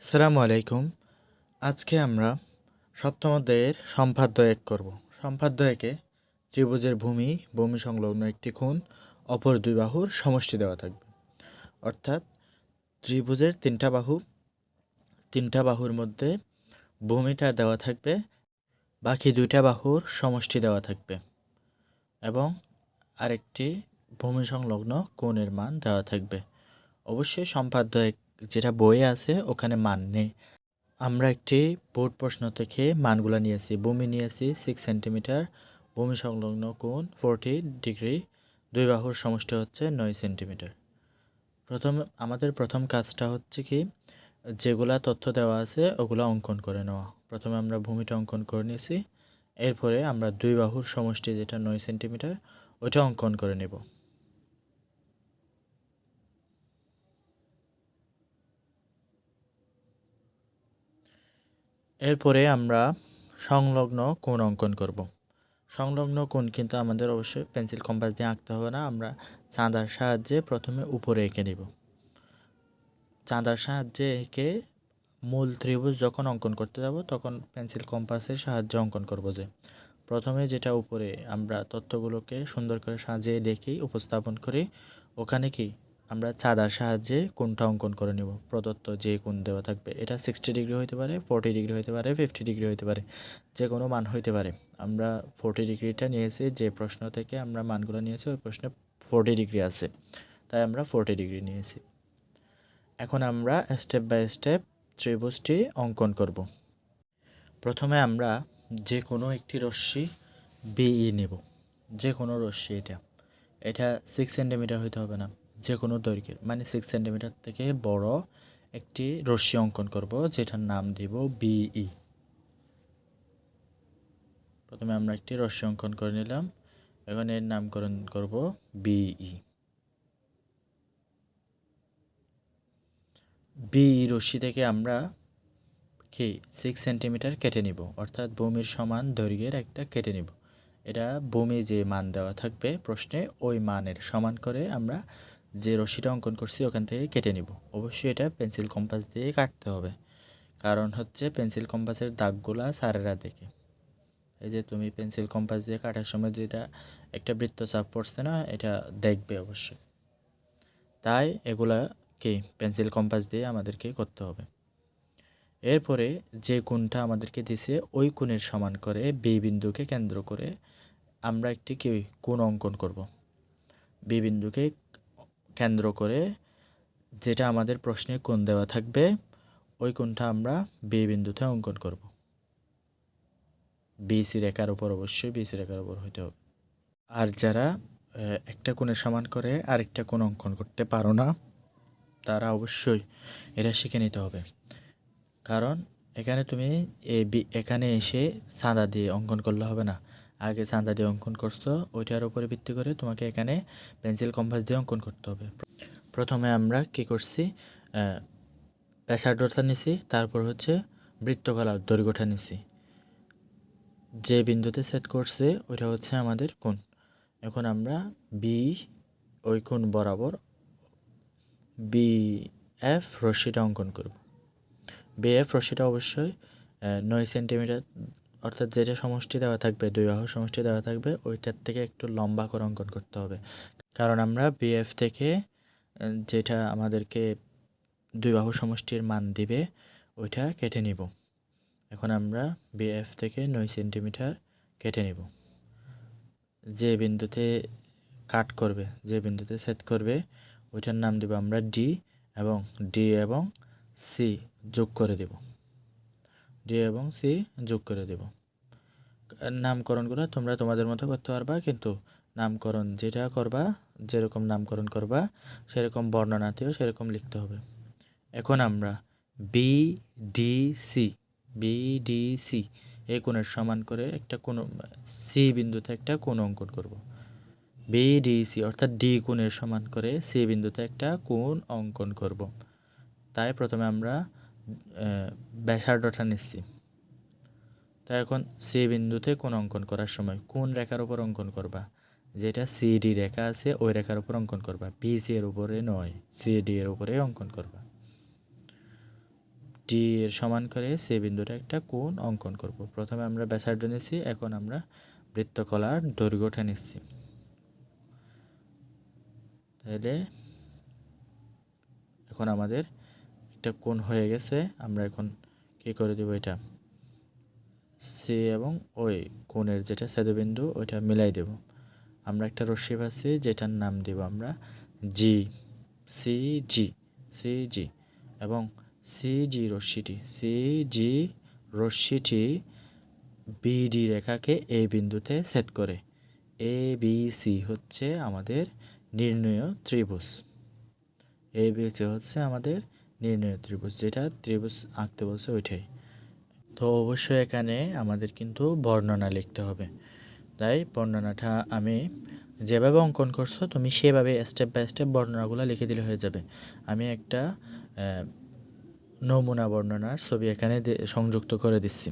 আসসালামু আলাইকুম। আজকে আমরা সপ্তম অধ্যায়ের সম্পাদ্য এক করব। সম্পাদ্য একে ত্রিভুজের ভূমি ভূমি সংলগ্ন একটি কোণ অপর দুই বাহুর সমষ্টি দেওয়া থাকবে। অর্থাৎ ত্রিভুজের তিনটা বাহু, তিনটা বাহুর মধ্যে ভূমিটা দেওয়া থাকবে, বাকি দুইটা বাহুর সমষ্টি দেওয়া থাকবে এবং আরেকটি ভূমি সংলগ্ন কোণের মান দেওয়া থাকবে। অবশ্যই সম্পাদ্য এক যেটা বইয়ে আছে, ওখানে মান নেই। আমরা একটি বোর্ড প্রশ্ন থেকে মানগুলো নিয়েছি ভূমি নিয়েছি সিক্স সেন্টিমিটার ভূমি সংলগ্ন কোণ ফোরটি ডিগ্রি দুই বাহুর সমষ্টি হচ্ছে নয় সেন্টিমিটার প্রথম, আমাদের প্রথম কাজটা হচ্ছে কি, যেগুলা তথ্য দেওয়া আছে, ওগুলো অঙ্কন করে নেওয়া। প্রথমে আমরা ভূমিটা অঙ্কন করে নিয়েছি, এরপরে আমরা দুই বাহুর সমষ্টি যেটা নয় সেন্টিমিটার ওইটা অঙ্কন করে নেব। এরপরে আমরা সংলগ্ন কোণ অঙ্কন করব। সংলগ্ন কোণ কিন্তু আমাদের অবশ্যই পেন্সিল কম্পাস দিয়ে আঁকতে হবে না, আমরা চাঁদার সাহায্যে প্রথমে উপরে এঁকে নিব। চাঁদার সাহায্যে এঁকে মূল ত্রিভুজ যখন অঙ্কন করতে যাব, তখন পেন্সিল কম্পাসের সাহায্যে অঙ্কন করব যে, প্রথমে যেটা উপরে আমরা তথ্যগুলোকে সুন্দর করে সাজিয়ে দেখি, উপস্থাপন করি, ওখানে কি আমরা চাঁদার সাহায্যে কোনটা অঙ্কন করে নেব? প্রদত্ত যে কোণ দেওয়া থাকবে। এটা সিক্সটি ডিগ্রি হতে পারে ফোরটি ডিগ্রি হতে পারে ফিফটি ডিগ্রি হতে পারে, যে কোনো মান হতে পারে। আমরা ফোরটি ডিগ্রিটা নিয়েছি, যে প্রশ্ন থেকে আমরা মানগুলো নিয়েছি, ওই প্রশ্নে ফোরটি ডিগ্রি আছে। তাই আমরা ফোরটি ডিগ্রি নিয়েছি। এখন আমরা স্টেপ বাই স্টেপ ত্রিভুজটি অঙ্কন করব। প্রথমে আমরা যে কোনো একটি রশ্মি বিই নেব। যে কোনো রশ্মি এটা। এটা সিক্স সেন্টিমিটার হইতে হবে না। যে কোনো দৈর্ঘ্যের মানে সিক্স সেন্টিমিটার থেকে বড় একটি রশ্মি অঙ্কন করব, যেটার নাম দিব বিই প্রথমে আমরা একটি রশ্মি অঙ্কন করে নিলাম, এখন এর নামকরণ করব বিই বিই রশ্মি থেকে আমরা কি সিক্স সেন্টিমিটার কেটে নিব, অর্থাৎ ভূমির সমান দৈর্ঘ্যের একটা কেটে নিব। এটা ভূমি যে মান দেওয়া থাকবে প্রশ্নে, ওই মানের সমান করে আমরা যে রশিটা অঙ্কন করছি, ওখান থেকে কেটে নিব। অবশ্যই এটা পেন্সিল কম্পাস দিয়ে কাটতে হবে। কারণ হচ্ছে পেন্সিল কম্পাসের দাগগুলা সারেরা দেখে এই যে তুমি পেন্সিল কম্পাস দিয়ে কাটার সময় যেটা একটা বৃত্তচাপ পড়ছে না, এটা দেখবে অবশ্যই। তাই এগুলা কি পেন্সিল কম্পাস দিয়ে আমাদেরকে করতে হবে। এরপরে যে কোণটা আমাদেরকে দিছে, ওই কোণের সমান করে বি বিন্দুকে কেন্দ্র করে আমরা একটি কি কোণ অঙ্কন করব। বি বিন্দুকে কেন্দ্র করে যেটা আমাদের প্রশ্নে কোণ দেওয়া থাকবে, ওই কোণটা আমরা বি বিন্দুতে অঙ্কন করব। বিসি রেখার উপর অবশ্যই বিসি রেখার উপর হইতে হবে। আর যারা একটা কোণের সমান করে আরেকটা কোণ অঙ্কন করতে পারো না, তারা অবশ্যই এটা শিখে নিতে হবে। কারণ এখানে তুমি এ বি এখানে এসে চাঁদা দিয়ে অঙ্কন করলে হবে না। আগে চাঁদা দিয়ে অঙ্কন করছ, ওইটার উপরে ভিত্তি করে তোমাকে এখানে পেন্সিল কম্পাস দিয়ে অঙ্কন করতে হবে। প্রথমে আমরা কি করছি ব্যাসার্ধটা নিছি, তারপর হচ্ছে বৃত্তকলার দৈর্ঘ্যটা নিছি। যে বিন্দুতে সেট করছে, ওইটা হচ্ছে আমাদের কোণ। এখন আমরা বি ওই কোণ বরাবর বি এফ রশ্মিটা অঙ্কন করব। বি এফ রশ্মিটা অবশ্যই নয় সেন্টিমিটার অর্থাৎ যেটা সমষ্টি দেওয়া থাকবে, দুই বাহু সমষ্টি দেওয়া থাকবে, ওইটার থেকে একটু লম্বা করে অঙ্কন করতে হবে। কারণ আমরা বিএফ থেকে যেটা আমাদেরকে দুই বাহু সমষ্টির মান দিবে, ওইটা কেটে নিব। এখন আমরা বিএফ থেকে নয় সেন্টিমিটার কেটে নিব। যে বিন্দুতে কাট করবে, যে বিন্দুতে সেট করবে, ওইটার নাম দেব আমরা ডি এবং ডি এবং সি যোগ করে দেব। ডি এবং সি যোগ করে দেব। নামকরণগুলো তোমরা তোমাদের মতো করতে পারবা, কিন্তু নামকরণ যেটা করবা, যেরকম নামকরণ করবা, সেরকম বর্ণনাতেও সেরকম লিখতে হবে। এখন আমরা B D C B D C এই কোণের সমান করে একটা কোনো সি বিন্দুতে একটা কোণ অঙ্কন করব। বি ডি সি অর্থাৎ ডি কোণের সমান করে সি বিন্দুতে একটা কোণ অঙ্কন করব। তাই প্রথমে আমরা ব্যাসার্ধটা নিচ্ছি। তো এখন সি বিন্দুতে কোন অঙ্কন করার সময় কোন রেখার উপর অঙ্কন করবা? যেটা সিডি রেখা আছে, ওই রেখার উপর অঙ্কন করবা। বিসি এর উপরে নয় সিডি এর উপরে অঙ্কন করবা। ডি এর সমান করে সে বিন্দুটা একটা কোণ অঙ্কন করব। প্রথমে আমরা ব্যাসার্ধ নিচ্ছি এখন আমরা বৃত্তকলার দৈর্ঘ্যটা নিচ্ছি। তাহলে এখন আমাদের একটা কোণ হয়ে গেছে, আমরা এখন কী করে দেবো এটা? সি এবং ওই কোণের যেটা সেদবিন্দু ওইটা মিলাই দেব। আমরা একটা রশ্মি পাচ্ছি যেটার নাম দেব আমরা জি, সি জি সি, জি এবং সি, জি রশ্মিটি, সি, জি রশ্মিটি বিডি রেখাকে এই বিন্দুতে সেট করে। এ বি সি হচ্ছে আমাদের নির্ণয় ত্রিভুজ। এ বি সি হচ্ছে আমাদের নির্ণয় ত্রিভুজ, যেটা ত্রিভুজ আঁকতে বলছে ওইটাই। তো অবশ্যই এখানে আমাদের কিন্তু বর্ণনা লিখতে হবে। তাই বর্ণনাটা আমি যেভাবে অঙ্কন করছ, তুমি সেভাবে স্টেপ বাই স্টেপ বর্ণনাগুলো লিখে দিলে হয়ে যাবে। আমি একটা নমুনা বর্ণনার ছবি এখানে সংযুক্ত করে দিচ্ছি।